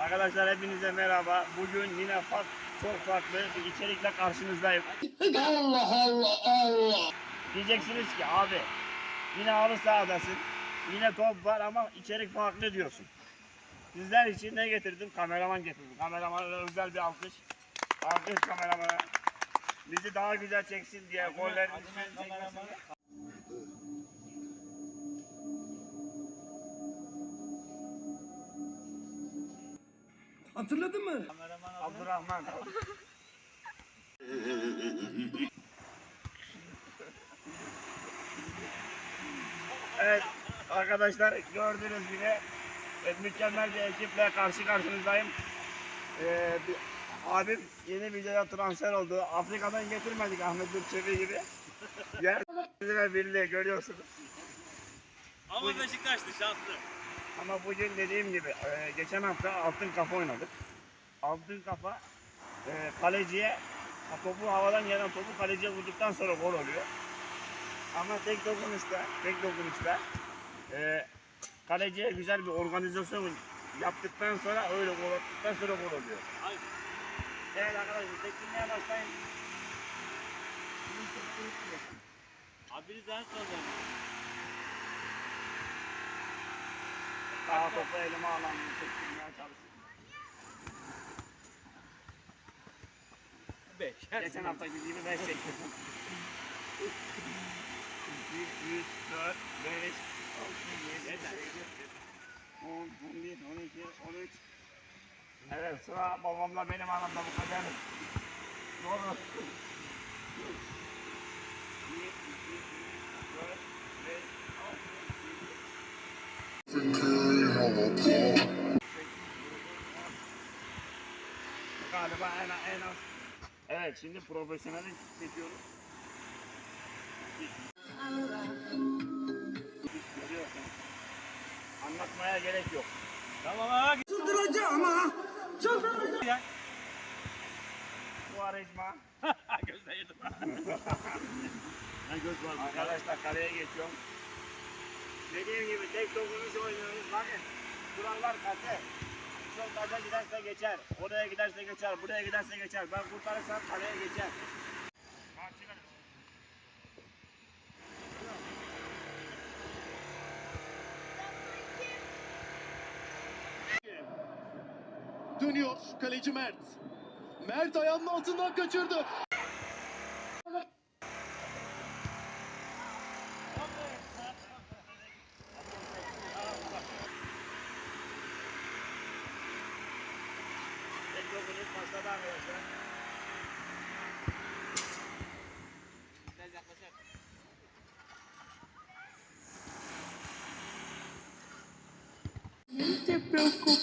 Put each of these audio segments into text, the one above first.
Arkadaşlar hepinize merhaba. Bugün yine fark, çok farklı bir içerikle karşınızdayım. Allah Allah Allah. Diyeceksiniz ki abi yine halı sahadasın. Yine top var ama içerik farklı diyorsun. Sizler için ne getirdim? Kameraman getirdim. Kameramana özel bir alkış. Alkış kameramana. Bizi daha güzel çeksin diye gollerin ismini Hatırladın mı? Abdurrahman. evet arkadaşlar gördüğünüz gibi mükemmel bir ekiple karşı karşınızdayım. Ee, bir, abim yeni videoya transfer oldu. Afrika'dan getirmedik Ahmet Durçevi gibi. Yer ve birliği görüyorsunuz. Ama Beşiktaş'tı şanslı. Ama bugün dediğim gibi e, geçen hafta altın kafa oynadık. Altın kafa e, kaleciye topu havadan gelen topu kaleciye vurduktan sonra gol oluyor. Ama tek dokunuşta, tek dokunuşta e, kaleciye güzel bir organizasyon yaptıktan sonra öyle gol attıktan sonra gol oluyor. Ay. Evet arkadaşlar tekniğe başlayın. Abiniz en son Daha topu elime alan çektirmeye çalışıyorum. Beş. Geçen haftaki gibi ben çektirdim. 2, 3, 4, 5, 6, 7, 10, 11, 12, 13. Evet sıra babamla benim aramda bu kadar. Doğru. Galiba en, en az. Evet şimdi profesyonel çekiyoruz. Anlatmaya gerek yok. Tamam abi. Çıldıracağım ha. Çıldıracağım. Kuvarizma. Gözden yedim. Ne göz var Arkadaşlar kaleye geçiyorum. Dediğim gibi tek dokunuş oynuyoruz. Bakın kurallar katı. Taca giderse geçer. Oraya giderse geçer. Buraya giderse geçer. Ben kurtarırsam kaleye geçer. Dönüyor kaleci Mert. Mert ayağının altından kaçırdı. preocupe.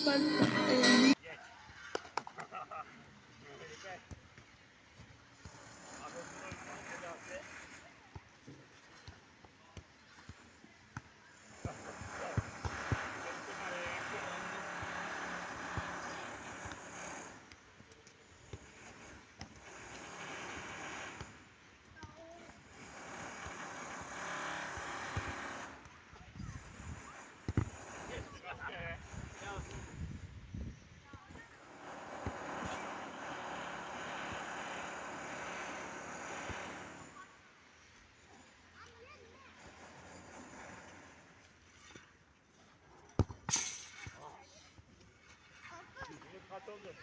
Oldu.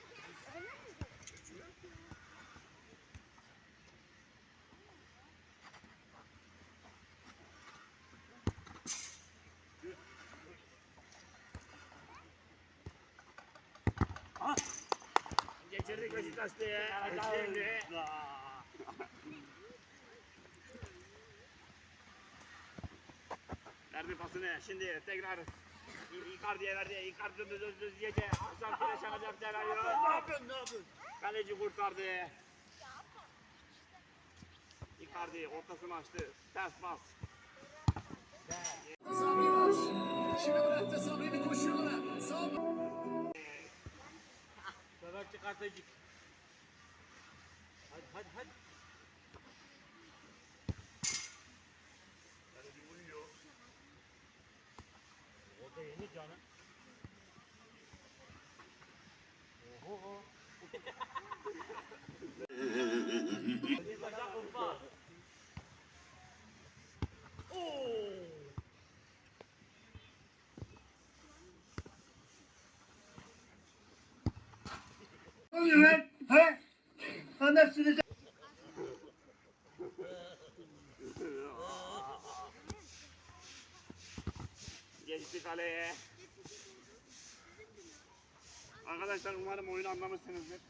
Geçirdik Beşiktaş'ta ya. Şimdi. Verdi pasını. Şimdi tekrar Icardi'ye verdi. Icardi düz düz düz gece. Hasan Kireç alacak Seray'ı. Ne yapıyorsun? Ne yapıyorsun? Kaleci kurtardı. Icardi ortasını açtı. Ters pas. Sabri var. Şimdi bıraktı Sabri'nin koşuyorlar. Sabri. Sever çıkartacak. Hadi hadi hadi. Kaleci vuruyor. O da yeni canım. Bir bacak kumpa. Oo. Ne oluyor lan? He? Anasını Geçti kaleye. Arkadaşlar umarım oyunu anlamışsınızdır.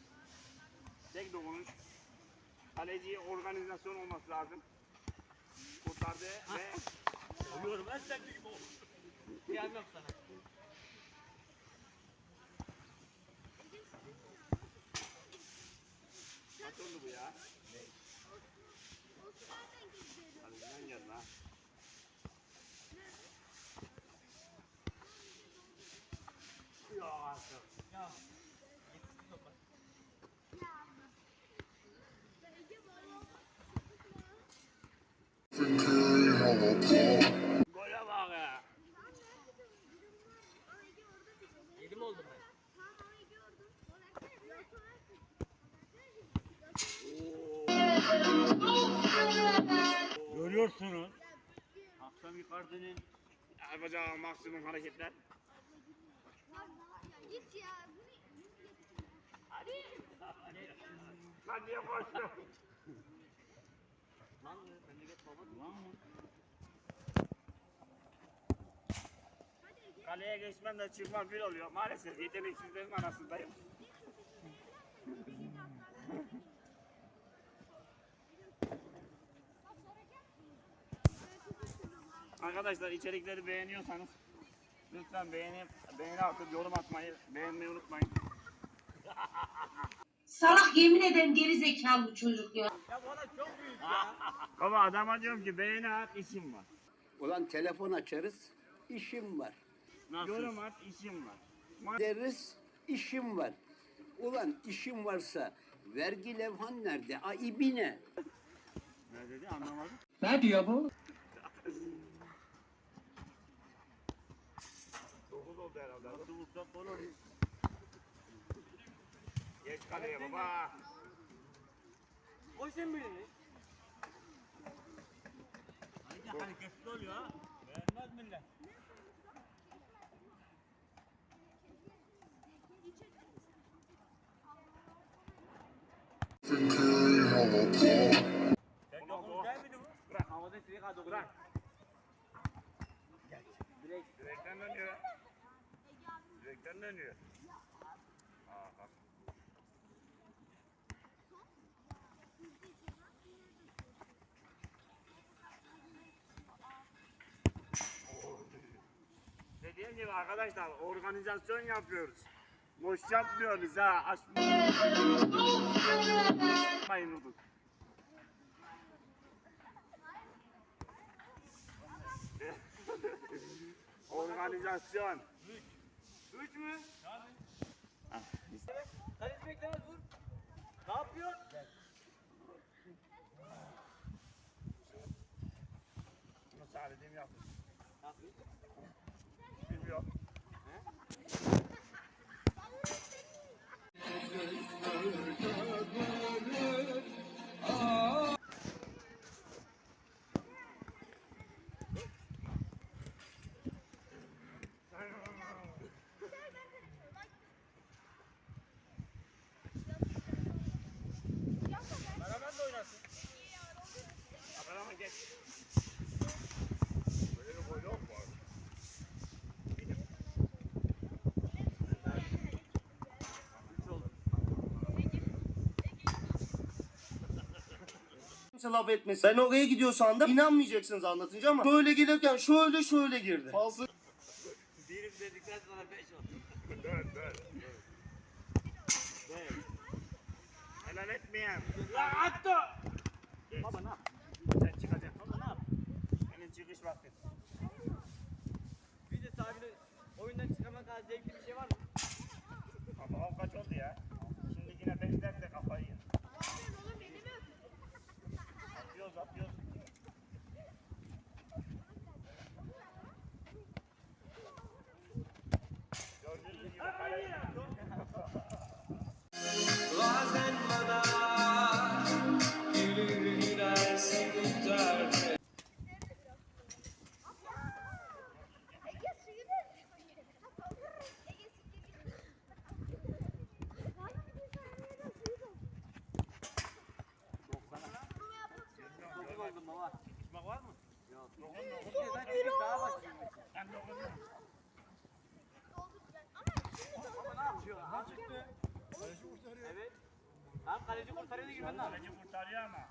Tek dokunuş. Kaleci organizasyon olması lazım. Kurtardı ve ben sen gibi ol. Kıyam yok sana. Kaç oldu bu ya? Kaleciden geldi ha. Ya artık. Ya. Gole bak ya. Yedi mi oldum ben? Görüyorsunuz. Akşam yukarıdının Yapacağı maksimum hareketler. Git ya. Hadi koştu. Lan memleket baba. Lan mı? Kaleye geçmem de çıkmam bir oluyor. Maalesef yeteneksizlerin arasındayım. Arkadaşlar içerikleri beğeniyorsanız lütfen beğeni, beğeni atıp yorum atmayı, beğenmeyi unutmayın. Salak yemin ederim geri zekalı bu çocuk ya. Ya bana çok büyük ya. Baba adama diyorum ki beğeni at işim var. Ulan telefon açarız, işim var. Yorum at işim var. Deriz, işim var. Ulan işim varsa vergi levhan nerede? A ibine. Ne dedi anlamadım. Ne diyor bu? Dokuz oldu vursak olur. Geç kaleye baba. Koy sen birini. Hangi hareketli oluyor ha? Beğenmez millet. Havada ha dokuz. Bırak. Direkt. Direkten dönüyor. Direkten dönüyor. Aa, bak. Dediğim gibi arkadaşlar organizasyon yapıyoruz. Boş yapmıyoruz ha. Açmayın unutun. Organizasyon. Üç mü? Kaleci beklemez vur. Ne yapıyorsun? Nasıl halledeyim. Ne yapıyorsun? Bilmiyorum. Beraber kimse laf etmesin. Ben oraya gidiyor sandım. İnanmayacaksınız anlatınca ama şöyle gelirken şöyle şöyle girdi. Fazla Birim dedikten sonra beş oldu. Dön dön. Dön. Helal etmeyen. Lan attı. Baba ne yap? Sen çıkacaksın. Baba ne yap? Senin çıkış vaktin. Bir de sahibine oyundan çıkarmak kadar zevkli bir şey var mı? Ama o kaç oldu ya? Şimdi yine bekler de kafayı yer. Atıyoruz Bıçak var mı? Yok. Dokun dokun. Daha başlıyor. Ben dokun. Ama ne yapıyor? Ha çıktı. Kaleci kurtarıyor. Evet. Lan kaleci kurtarıyor da girmen lazım. Kaleci kurtarıyor ama.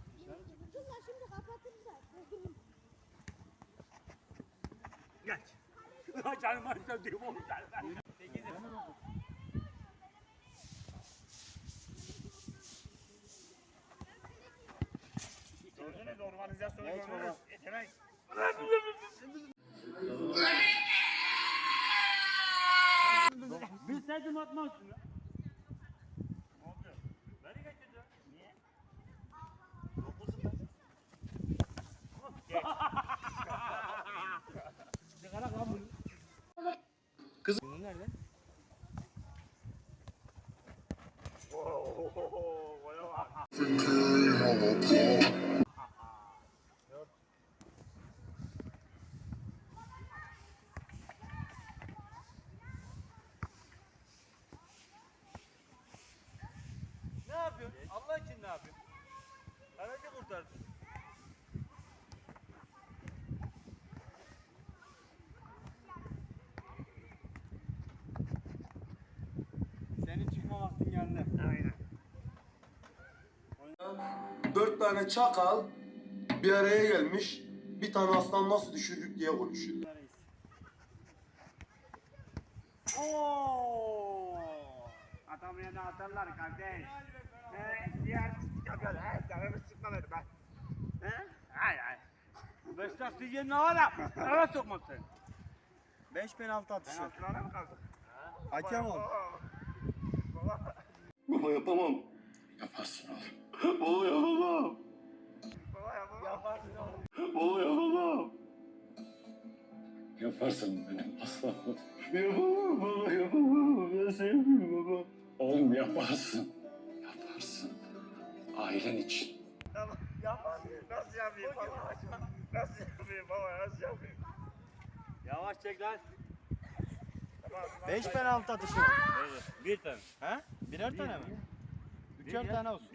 Dursunlar şimdi kapatırlar. Geç. Canım acıdı diyor bu canım. 8'e. Organizasyonu gördünüz. Yetenek. Bilseydim atmazsın ya. Ne oldu? Beni getirdi. Niye? Dokuzum ben. Çıkarak lan bunu. Kız- Bunun nerede? Oo, gola bak. Ne yapıyorsun? Allah için ne yapıyorsun? Kaleci kurtardı. Senin çıkma vaktin geldi. Aynen. Dört tane çakal bir araya gelmiş. Bir tane aslan nasıl düşürdük diye konuşuyor. Oo! Atamayana atarlar kardeş. He, diğer yapıyor. He, canımı sıkmadı ben. He? Hay hay. Beşiktaş diyeceğin ne? Eve sokmaz seni. 5 penaltı atışı. Penaltılara mı kaldık? Hakem ol. Baba. Baba yapamam. Yaparsın oğlum. Baba yapamam. Baba yapamam. Baba yapamam. Yaparsın benim aslanım. Yapamam baba yapamam. Ben sevmiyorum baba. Oğlum yaparsın. Yaparsın. Ailen için. Tamam, yapamam. Nasıl yapayım baba? Nasıl yapayım baba? Nasıl yapayım? Yavaş çek lan. 5 penaltı atışı. Bir tane. He? Birer tane mi? Üçer tane olsun.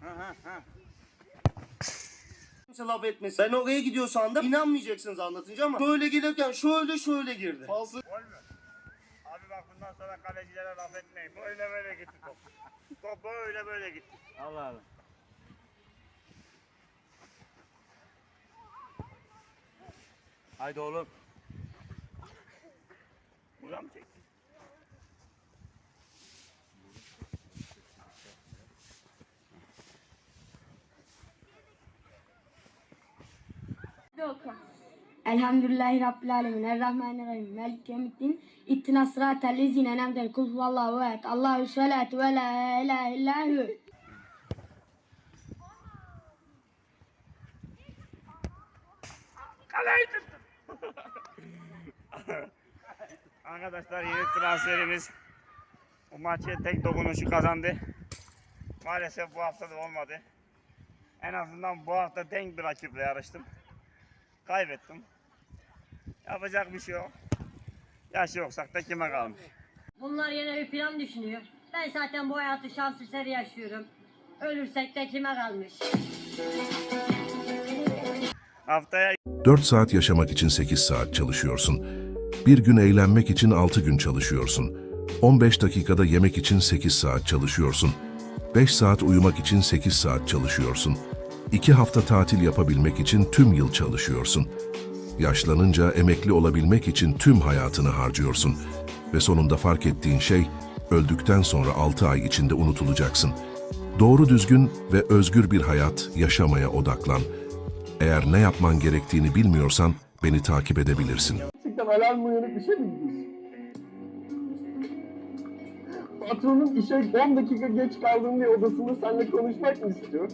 Ha ha ha. Kimse laf etmesin. Ben oraya gidiyor sandım. İnanmayacaksınız anlatınca ama böyle gelirken şöyle şöyle girdi. Fazla Gol mü? Abi bak bundan sonra kalecilere laf etmeyin. Böyle böyle gitti top. Top böyle böyle gitti. Allah Allah. Haydi oğlum. Buradan mı çekti? Elhamdülillahi Rabbil Alemin. Errahmanirrahim. Melik Yevmiddin. İttina sıratel lezine nemden kul vallahu et. Allahu salatu ve la ilahe illahu. Kaleyi tuttum. Arkadaşlar yeni transferimiz bu maçı tek dokunuşu kazandı. Maalesef bu hafta da olmadı. En azından bu hafta denk bir rakiple yarıştım. Kaybettim. Yapacak bir şey yok. Yaş yoksak da kime kalmış. Bunlar yine bir plan düşünüyor. Ben zaten bu hayatı şans eseri yaşıyorum. Ölürsek de kime kalmış? Haftaya 4 saat yaşamak için 8 saat çalışıyorsun. Bir gün eğlenmek için 6 gün çalışıyorsun. 15 dakikada yemek için 8 saat çalışıyorsun. 5 saat uyumak için 8 saat çalışıyorsun. 2 hafta tatil yapabilmek için tüm yıl çalışıyorsun. Yaşlanınca emekli olabilmek için tüm hayatını harcıyorsun. Ve sonunda fark ettiğin şey, öldükten sonra 6 ay içinde unutulacaksın. Doğru düzgün ve özgür bir hayat yaşamaya odaklan. Eğer ne yapman gerektiğini bilmiyorsan beni takip edebilirsin. Gerçekten alarm uyanık bir şey mi gidiyorsun? Patronun işe 10 dakika geç kaldığım diye odasında seninle konuşmak mı istiyor?